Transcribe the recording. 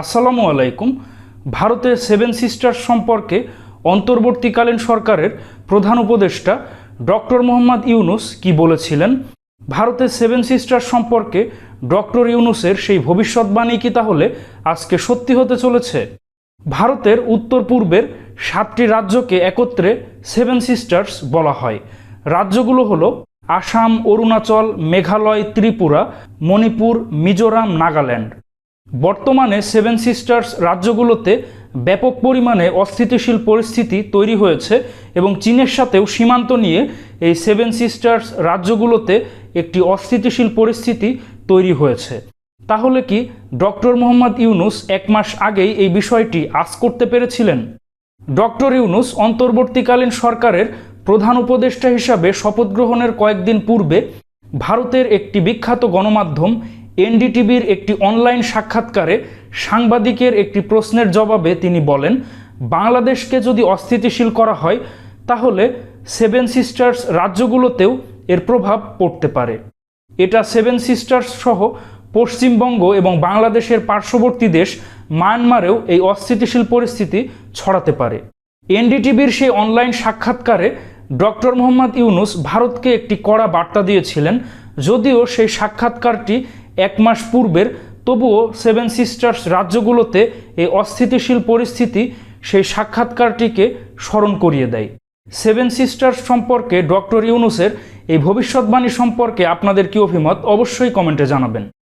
আসসালামু আলাইকুম। ভারতের সেভেন সিস্টার সম্পর্কে অন্তর্বর্তীকালীন সরকারের প্রধান উপদেষ্টা ডক্টর মোহাম্মদ ইউনুস কি বলেছিলেন? ভারতের সেভেন সিস্টার সম্পর্কে ডক্টর ইউনুসের সেই ভবিষ্যৎবাণী কি তাহলে আজকে সত্যি হতে চলেছে? ভারতের উত্তর পূর্বের সাতটি রাজ্যকে একত্রে সেভেন সিস্টার্স বলা হয়। রাজ্যগুলো হলো আসাম, অরুণাচল, মেঘালয়, ত্রিপুরা, মণিপুর, মিজোরাম, নাগাল্যান্ড। বর্তমানে সেভেন সিস্টার্স রাজ্যগুলোতে ব্যাপক পরিমাণে অস্থিতিশীল পরিস্থিতি তৈরি হয়েছে এবং চীনের সাথেও সীমান্ত নিয়ে এই সেভেন সিস্টার্স রাজ্যগুলোতে একটি অস্থিতিশীল পরিস্থিতি তৈরি হয়েছে। তাহলে কি ডক্টর মোহাম্মদ ইউনুস এক মাস আগেই এই বিষয়টি আজ করতে পেরেছিলেন? ডক্টর ইউনুস অন্তর্বর্তীকালীন সরকারের প্রধান উপদেষ্টা হিসাবে শপথ গ্রহণের কয়েকদিন পূর্বে ভারতের একটি বিখ্যাত গণমাধ্যম এনডিটিভির একটি অনলাইন সাক্ষাৎকারে সাংবাদিকের একটি প্রশ্নের জবাবে তিনি বলেন, বাংলাদেশকে যদি অস্থিতিশীল করা হয়, তাহলে সেভেন সিস্টার্স রাজ্যগুলোতেও এর প্রভাব পড়তে পারে। এটা সেভেন সিস্টার্স সহ পশ্চিমবঙ্গ এবং বাংলাদেশের পার্শ্ববর্তী দেশ মায়ানমারেও এই অস্থিতিশীল পরিস্থিতি ছড়াতে পারে। এনডিটিভির সেই অনলাইন সাক্ষাৎকারে ডক্টর মোহাম্মদ ইউনুস ভারতকে একটি কড়া বার্তা দিয়েছিলেন, যদিও সেই সাক্ষাৎকারটি এক মাস পূর্বের, তবুও সেভেন সিস্টার্স রাজ্যগুলোতে এই অস্থিতিশীল পরিস্থিতি সেই সাক্ষাৎকারটিকে স্মরণ করিয়ে দেয়। সেভেন সিস্টার্স সম্পর্কে ডক্টর ইউনুসের এই ভবিষ্যৎবাণী সম্পর্কে আপনাদের কি অভিমত অবশ্যই কমেন্টে জানাবেন।